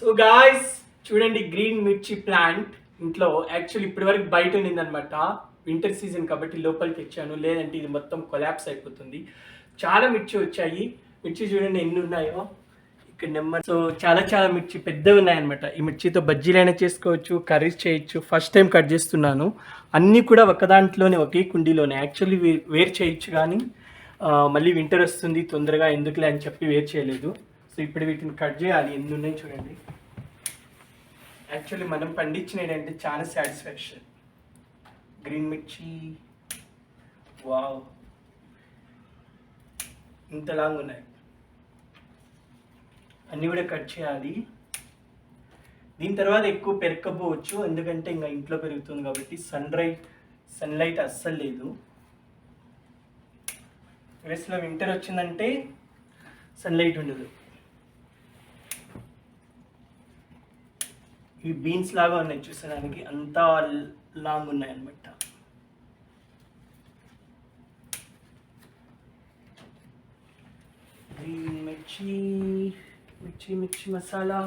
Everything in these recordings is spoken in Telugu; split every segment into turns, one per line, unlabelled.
సో గాయస్ చూడండి గ్రీన్ మిర్చి ప్లాంట్ ఇంట్లో యాక్చువల్లీ ఇప్పటి వరకు బయట ఉండిందనమాట వింటర్ సీజన్ కాబట్టి లోపలికి తెచ్చాను లేదంటే ఇది మొత్తం కొలాప్స్ అయిపోతుంది. చాలా మిర్చి వచ్చాయి. మిర్చి చూడండి ఎన్ని ఉన్నాయో. ఇక్కడ నెంబర్ సో చాలా చాలా మిర్చి పెద్దవి ఉన్నాయన్నమాట. ఈ మిర్చితో బజ్జీలైనా చేసుకోవచ్చు కర్రీస్ చేయొచ్చు. ఫస్ట్ టైం కట్ చేస్తున్నాను. అన్నీ కూడా ఒక దాంట్లోనే ఒకే కుండీలోనే. యాక్చువల్లీ వేరు చేయొచ్చు కానీ మళ్ళీ వింటర్ వస్తుంది తొందరగా ఎందుకులే అని చెప్పి వేరు చేయలేదు. సో ఇప్పుడు వీటిని కట్ చేయాలి ఎన్ని ఉన్నాయి చూడండి. యాక్చువల్లీ మనం పండించిన అంటే చాలా సాటిస్ఫాక్షన్ గ్రీన్ మిర్చి. వావ్ ఇంత లాంగ్ ఉన్నాయి. అన్నీ కూడా కట్ చేయాలి. దీని తర్వాత ఎక్కువ పెరగకపోవచ్చు ఎందుకంటే ఇంకా ఇంట్లో పెరుగుతుంది కాబట్టి సన్ రైట్ సన్లైట్ అస్సలు లేదు. యుఎస్లో వింటర్ వచ్చిందంటే సన్లైట్ ఉండదు. ఇవి బీన్స్ లాగా ఉన్నాయి చూసేదానికి అంతా లాంగ్ ఉన్నాయి అనమాట గ్రీన్ మిర్చి మిర్చి మిర్చి మసాలా.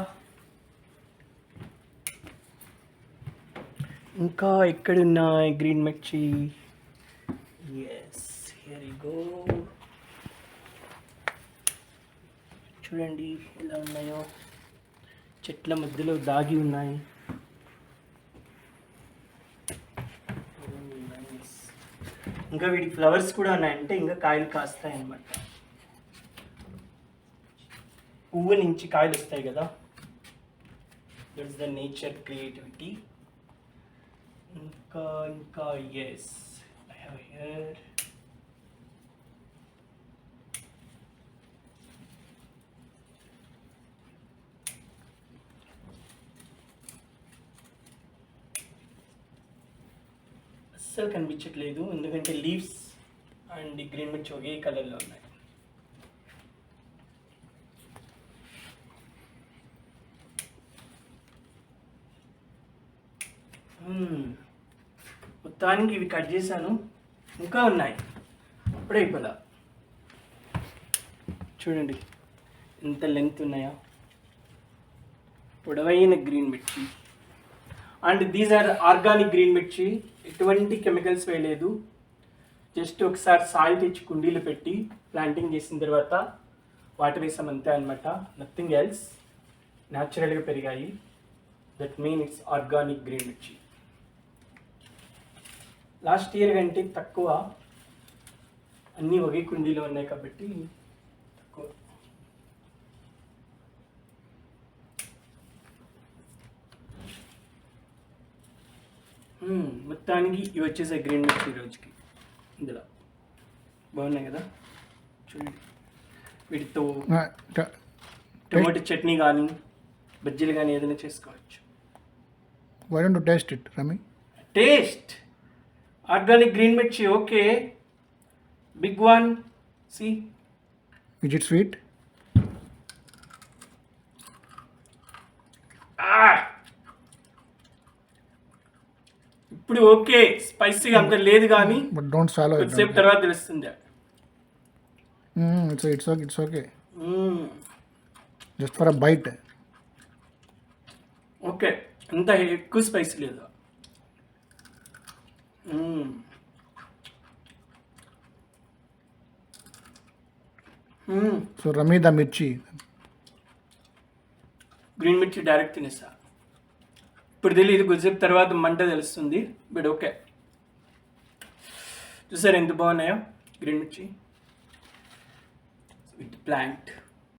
ఇంకా ఎక్కడున్నాయి గ్రీన్ మిర్చి? ఎస్ హియర్ గో చూడండి ఎలా ఉన్నాయో. చెట్ల మధ్యలో దాగి ఉన్నాయి. ఇంకా వీటికి ఫ్లవర్స్ కూడా ఉన్నాయంటే ఇంకా కాయలు కాస్తాయి అనమాట పువ్వు నుంచి కాయలు వస్తాయి కదా. దట్స్ ద నేచర్ క్రియేటివిటీ ఇంకా ఇంకా ఎస్ ఐ హ్యావ్ హియర్ అస్సలు కనిపించట్లేదు. ఎందుకంటే లీవ్స్ అండ్ గ్రీన్ మిర్చి ఒకే కలర్లో ఉన్నాయి. మొత్తానికి ఇవి కట్ చేశాను. ఇంకా ఉన్నాయి. అప్పుడే అయిపోదా? చూడండి. ఎంత లెంగ్త్ ఉన్నాయా? పొడవైన గ్రీన్ మిర్చి. And these are organic green మిర్చి. ఎటువంటి కెమికల్స్ వేయలేదు. జస్ట్ ఒకసారి సాయి తెచ్చి కుండీలు పెట్టి ప్లాంటింగ్ చేసిన తర్వాత వాటర్ వేసాం అంతే అనమాట నథింగ్ ఎల్స్ న్యాచురల్గా పెరిగాయి. That mean it's organic green మిర్చి లాస్ట్ ఇయర్ కంటే తక్కువ అన్నీ ఒకే కుండీలో ఉన్నాయి కాబట్టి మొత్తానికి ఇవి వచ్చేసే గ్రీన్ మిర్చి ఈ రోజుకి. ఇందులో. బాగున్నాయి కదా? చూడండి వీటితో టమాటో చట్నీ కానీ బజ్జీలు కానీ ఏదైనా చేసుకోవచ్చు.
వై డోంట్ టేస్ట్ ఇట్ రమి
టేస్ట్ ఆర్గానిక్ గ్రీన్ మిర్చి okay big one see
is it sweet
ఇప్పుడు ఓకే స్పైసీగా అంత లేదు కానీ
బట్ డోంట్ ఇట్
కొద్దిసేపు తర్వాత తెలుస్తుంది.
It's it's okay it's okay. Just for a bite
okay అంత ఎక్కువ స్పైసీ లేదు.
సో రమి ద మిర్చి
గ్రీన్ మిర్చి డైరెక్ట్ తినేసా. ఇప్పుడు తెలియదు కొద్దిసేపు తర్వాత మంట తెలుస్తుంది. బట్ ఓకే చూసారు ఎంత బాగున్నాయో? గ్రీన్ మిర్చి. With plant